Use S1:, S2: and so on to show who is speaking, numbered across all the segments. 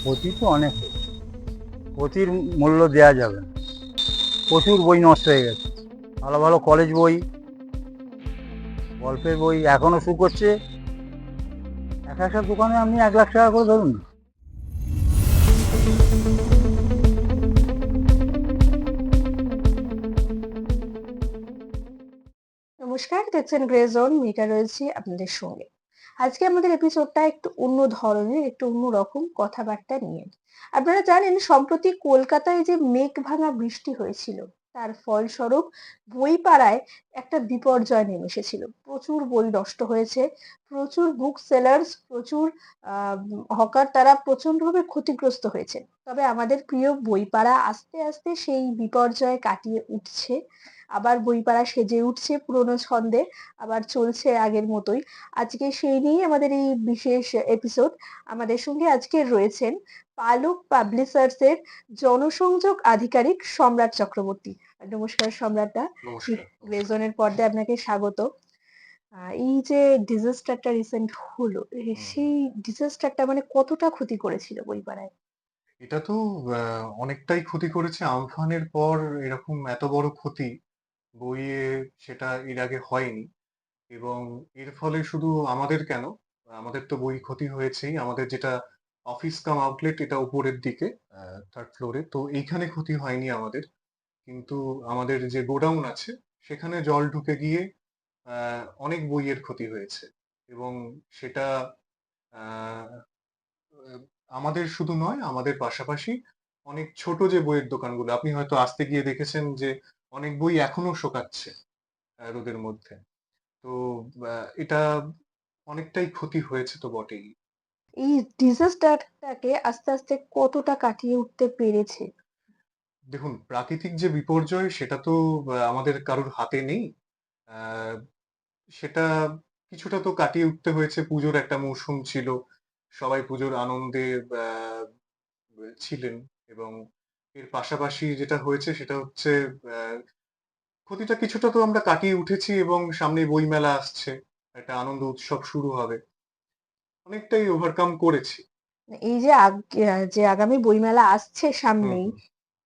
S1: ক্ষতি তো অনেক। ক্ষতির মূল্য দেওয়া যাবে প্রচুর বই নষ্ট হয়ে গেছে। ভালো ভালো কলেজ বই, গল্পের বই এখনও শু করছে। এক একটা দোকানে আপনি এক লাখ টাকা করে ধরুন।
S2: নমস্কার, দেখছেন গ্রে জোন মিটা রয়েছি আপনাদের সঙ্গে। আজকে আমাদের এপিসোডটা একটু অন্য ধরনের, একটু অন্য রকম কথাবার্তা নিয়ে। আপনারা জানেন, সম্প্রতি কলকাতায় যে মেঘ ভাঙা বৃষ্টি হয়েছিল তার ফলস্বরূপ বইপাড়ায় একটা বিপর্যয় নেমে এসেছিল। প্রচুর বই নষ্ট হয়েছে, প্রচুর বুক সেলার্স প্রচুর হকার তারা প্রচন্ডভাবে ক্ষতিগ্রস্ত হয়েছে। তবে আমাদের প্রিয় বইপাড়া আস্তে আস্তে সেই বিপর্যয় কাটিয়ে উঠছে। আবার বইপাড়া সেজে উঠছে পুরোনো ছন্দে, আবার চলছে আগের মতোই। আজকে সেই নিয়েই আমাদের এই বিশেষ এপিসোড আমাদের সঙ্গে আজকে রয়েছেন পালক পাবলিশার্স এর জনসংযোগ আধিকারিক সম্রাট চক্রবর্তী। নমস্কার সম্রাটদা। গ্রেজনের পর্দায় আপনাকে স্বাগত। এই যে ডিজাস্টারটা রিসেন্ট হলো সেই ডিজাস্টারটা মানে কতটা ক্ষতি করেছিল বইপাড়ায়
S3: এটা তো অনেকটাই ক্ষতি করেছে। আমফানের পর এরকম এত বড় ক্ষতি বইয়ে সেটা এর আগে হয়নি। এবং এর ফলে শুধু আমাদের কেন? আমাদের তো বই ক্ষতি হয়েছেই। আমাদের যেটা অফিস কাম আউটলেট এটা উপরের দিকে থার্ড ফ্লোরে তো এইখানে ক্ষতি হয়নি আমাদের। কিন্তু আমাদের যে গোডাউন আছে, সেখানে জল ঢুকে গিয়ে অনেক বইয়ের ক্ষতি হয়েছে। এবং সেটা আমাদের শুধু নয়, আমাদের পাশাপাশি অনেক ছোট যে বইয়ের দোকানগুলো, আপনি হয়তো আসতে গিয়ে দেখেছেন যে অনেক বই এখনও শোকাচ্ছে রোদের মধ্যে। তো এটা অনেকটাই ক্ষতি হয়েছে তো বটেই।
S2: এই ডিজাস্টারটাকে আস্তে আস্তে কতটা কাটিয়ে উঠতে পেরেছে?
S3: দেখুন, প্রাকৃতিক যে বিপর্যয়, সেটা তো আমাদের কারোর হাতে নেই। সেটা কিছুটা তো কাটিয়ে উঠতে হয়েছে। পুজোর একটা মৌসুম ছিল। সবাই পুজোর আনন্দে ছিলেন এবং এর পাশাপাশি যেটা হয়েছে, সেটা হচ্ছে ক্ষতিটা কিছুটা তো আমরা কাটিয়ে উঠেছি এবং সামনে বইমেলা আসছে। একটা আনন্দ উৎসব শুরু হবে। অনেকটাই ওভারকাম করেছি।
S2: এই যে যে আগামী বইমেলা আসছে সামনেই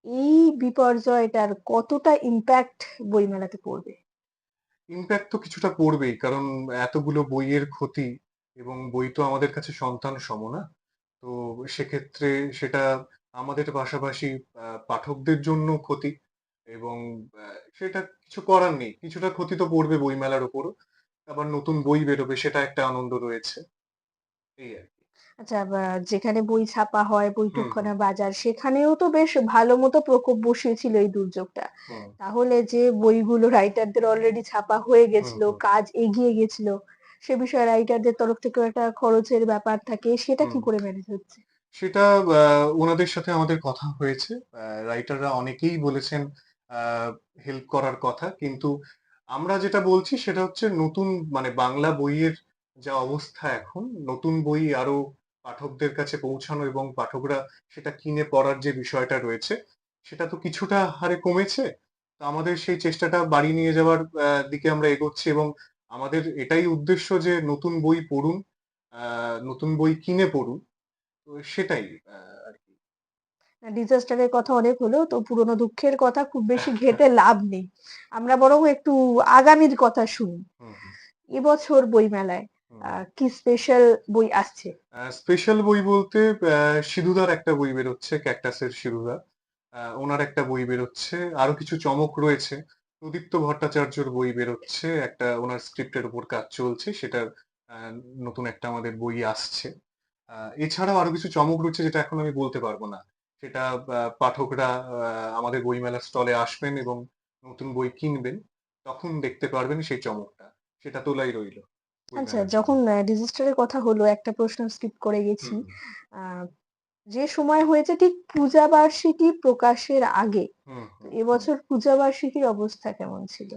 S2: এই বিপর্যয়টার কতটা ইম্প্যাক্ট বইমেলাতে পড়বে?
S3: ইম্প্যাক্ট তো কিছুটা পড়বেই কারণ এতগুলো বইয়ের ক্ষতি এবং বই তো আমাদের কাছে সন্তান সম না। তো সেক্ষেত্রে সেটা আমাদের পাশাপাশি পাঠকদের জন্য ক্ষতি এবং সেটা কিছু করার নেই। কিছুটা ক্ষতি তো পড়বে বইমেলার উপরও আবার নতুন বই বেরোবে সেটা একটা আনন্দ রয়েছে। এই আর কি।
S2: আচ্ছা বা যেখানে বই ছাপা হয়
S3: হুম
S2: বইটুকখানা বাজার সেখানেও তো বেশ ভালো মতো প্রকোপ বসিয়েছিল এই দুর্যোগটা।
S3: হুম।
S2: তাহলে যে বইগুলো রাইটারদের অলরেডি ছাপা হয়ে
S3: হুম
S2: গেছিল
S3: হুম।
S2: কাজ এগিয়ে গেছিল সে বিষয়ে রাইটারদের তরফ থেকেও একটা খরচের ব্যাপার থাকে সেটা কি
S3: হুম।
S2: করে ম্যানেজ হচ্ছে?
S3: সেটা আহ, ওনাদের সাথে আমাদের কথা হয়েছে। রাইটাররা অনেকেই বলেছেন হেল্প করার কথা। কিন্তু আমরা যেটা বলছি সেটা হচ্ছে নতুন মানে বাংলা বইয়ের যা অবস্থা এখন নতুন বই আরও পাঠকদের কাছে পৌঁছানো এবং পাঠকরা সেটা কিনে পড়ার যে বিষয়টা রয়েছে সেটা তো কিছুটা হারে কমেছে। তো আমাদের সেই চেষ্টাটা বাড়িয়ে নিয়ে যাওয়ার দিকে আমরা এগোচ্ছি এবং আমাদের এটাই উদ্দেশ্য যে নতুন বই পড়ুন নতুন বই কিনে পড়ুন। তো সেটাই আর কি।
S2: ডিজাস্টারের কথা অনেক হলো তো পুরোনো দুঃখের কথা খুব বেশি ঘেটে লাভ নেই। আমরা বরং একটু আগামীর কথা শুনি এবছর বইমেলায় কি স্পেশাল বই আসছে?
S3: স্পেশাল বই বলতে সিধুদার একটা বই বেরোচ্ছে ক্যাকটাসের সিধুদা। ওনার একটা বই বেরোচ্ছে আরও কিছু চমক রয়েছে। প্রদীপ্ত ভট্টাচার্যর বই বেরোচ্ছে একটা ওনার স্ক্রিপ্টের উপর কাজ চলছে সেটার নতুন একটা আমাদের বই আসছে। এছাড়াও আরও কিছু চমক রয়েছে যেটা এখন আমি বলতে পারব না। সেটা পাঠকরা আহ, আমাদের বইমেলার স্টলে আসবেন এবং নতুন বই কিনবেন তখন দেখতে পারবেন সেই চমকটা। সেটা তোলাই রইল।
S2: আচ্ছা যখন ডিজাস্টারের কথা হলো একটা প্রশ্ন স্কিপ করে গেছি। যে সময় হয়েছে ঠিক পূজা বার্ষিকী প্রকাশের আগে। এবছর পূজা বার্ষিকীর অবস্থা কেমন ছিল?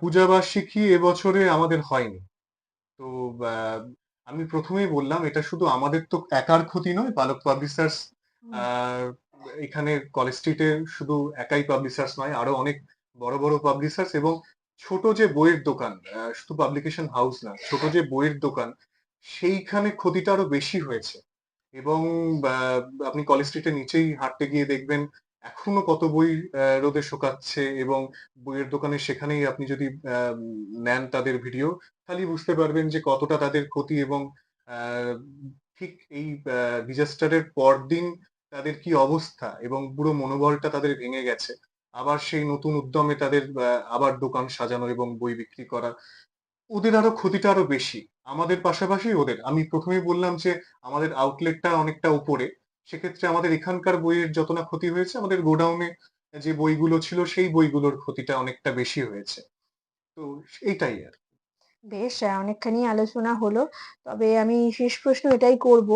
S3: পূজা বার্ষিকী এবছরে আমাদের হয়নি। তো আমি প্রথমেই বললাম এটা শুধু আমাদের তো একার ক্ষতি নয় বালক পাবলিশার্স এখানে কলেজ স্ট্রিটে শুধু একাই পাবলিশার্স নয় আরও অনেক বড় বড় পাবলিশার্স এবং ছোট যে বইয়ের দোকান শুধু পাবলিকেশন হাউস না, ছোট যে বইয়ের দোকান, সেইখানে ক্ষতিটা আরও বেশি হয়েছে। এবং আপনি কলেজ স্ট্রিটের নিচেই হাঁটতে গিয়ে দেখবেন, এখনও কত বই রোদে শুকাচ্ছে এবং বইয়ের দোকানে সেখানেই আপনি যদি নেন তাদের ভিডিও তাহলে বুঝতে পারবেন যে কতটা তাদের ক্ষতি এবং ঠিক এই ডিজাস্টারের পরদিন তাদের কি অবস্থা এবং পুরো মনোবলটা তাদের ভেঙে গেছে। আবার সেই নতুন উদ্যমে তাদের আবার দোকান সাজানো এবং বই বিক্রি করা ওদের আরও ক্ষতিটা আরও বেশি। আমাদের পাশাপাশি ওদের। আমি প্রথমেই বললাম যে, আমাদের আউটলেটটা অনেকটা উপরে। সেক্ষেত্রে আমাদের এখানকার বইয়ের যত না ক্ষতি হয়েছে, আমাদের গোডাউনে যে বইগুলো ছিল, সেই বইগুলোর ক্ষতিটা অনেকটা বেশি হয়েছে। তো এইটাই আর
S2: বেশ অনেকখানি আলোচনা হলো। তবে আমি শেষ প্রশ্ন এটাই করব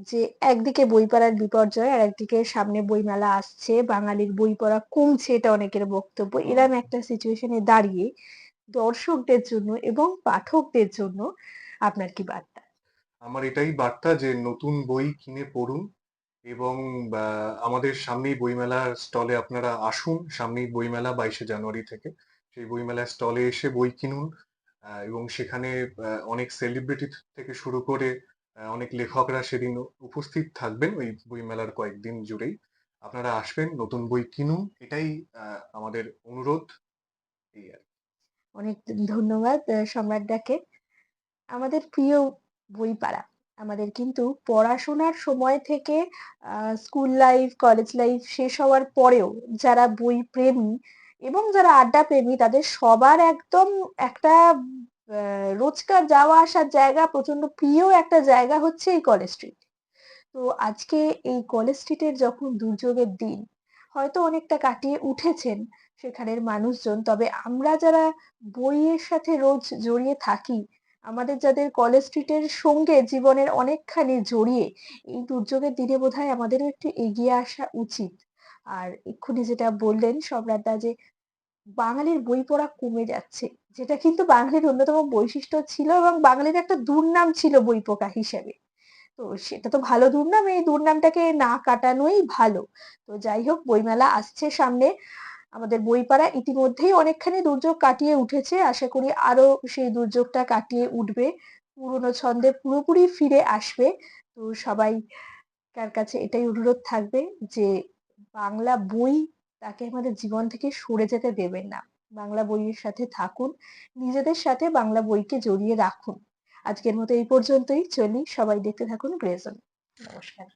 S2: যে একদিকে বই পড়ার বিপর্যয় আর একদিকে সামনে বইমেলা আসছে। বাঙালির বই পড়া কমছে এটা অনেকের বক্তব্য। এরম একটা সিচুয়েশনে দাঁড়িয়ে দর্শকদের জন্য এবং পাঠকদের জন্য আপনার কি বার্তা?
S3: আমার এটাই বার্তা যে নতুন বই কিনে পড়ুন এবং আমাদের সামনেই বইমেলার স্টলে আপনারা আসুন। সামনেই বইমেলা বাইশে জানুয়ারি থেকে। সেই বইমেলার স্টলে এসে বই কিনুন। এবং সেখানে অনেক সেলিব্রিটি থেকে শুরু করে অনেক লেখকরা সেদিন উপস্থিত থাকবেন ওই বইমেলার কয়েকদিন জুড়েই। আপনারা আসবেন, নতুন বই কিনুন, এটাই আমাদের অনুরোধ। এই আর।
S2: অনেক ধন্যবাদ সম্রাটদাকে। আমাদের প্রিয় বই পাড়া আমাদের কিন্তু পড়াশোনার সময় থেকে স্কুল লাইফ কলেজ লাইফ শেষ হওয়ার পরেও যারা বই প্রেমী এবং যারা আড্ডা প্রেমী, তাদের সবার একদম একটা রোজকার যাওয়া আসার জায়গা প্রচণ্ড প্রিয় একটা জায়গা হচ্ছে এই কলেজ স্ট্রিট। তো আজকে এই কলেজ স্ট্রিটের যখন দুর্যোগের দিন, হয়তো অনেকটা কাটিয়ে উঠেছেন সেখানের মানুষজন, তবে আমরা যারা বইয়ের সাথে রোজ জড়িয়ে থাকি, আমাদের যাদের কলেজ স্ট্রিটের সঙ্গে জীবনের অনেকখানি জড়িয়ে, এই দুর্যোগের দিনে বোধহয় আমাদেরও একটু এগিয়ে আসা উচিত। আর এক্ষুনি যেটা বললেন সম্রাটদা যে বাঙালির বই পড়া কমে যাচ্ছে, যেটা কিন্তু বাঙালির অন্যতম বৈশিষ্ট্য ছিল এবং বাঙালির একটা দুর্নাম ছিল বই পোকা হিসেবে। তো সেটা তো ভালো দুর্নাম, এই দুর্নামটাকে না কাটানোই ভালো। তো যাই হোক, বইমেলা আসছে সামনে। আমাদের বইপাড়া ইতিমধ্যেই অনেকখানি দুর্যোগ কাটিয়ে উঠেছে। আশা করি আরও সেই দুর্যোগটা কাটিয়ে উঠবে। পুরোনো ছন্দে পুরোপুরি ফিরে আসবে। তো সবাই কার কাছে এটাই অনুরোধ থাকবে যে বাংলা বই তাকে আমাদের জীবন থেকে সরে যেতে দেবেন না। বাংলা বইয়ের সাথে থাকুন, নিজেদের সাথে বাংলা বইকে জড়িয়ে রাখুন। আজকের মতো এই পর্যন্তই। চলি, সবাই দেখতে থাকুন গ্রেজন নমস্কার।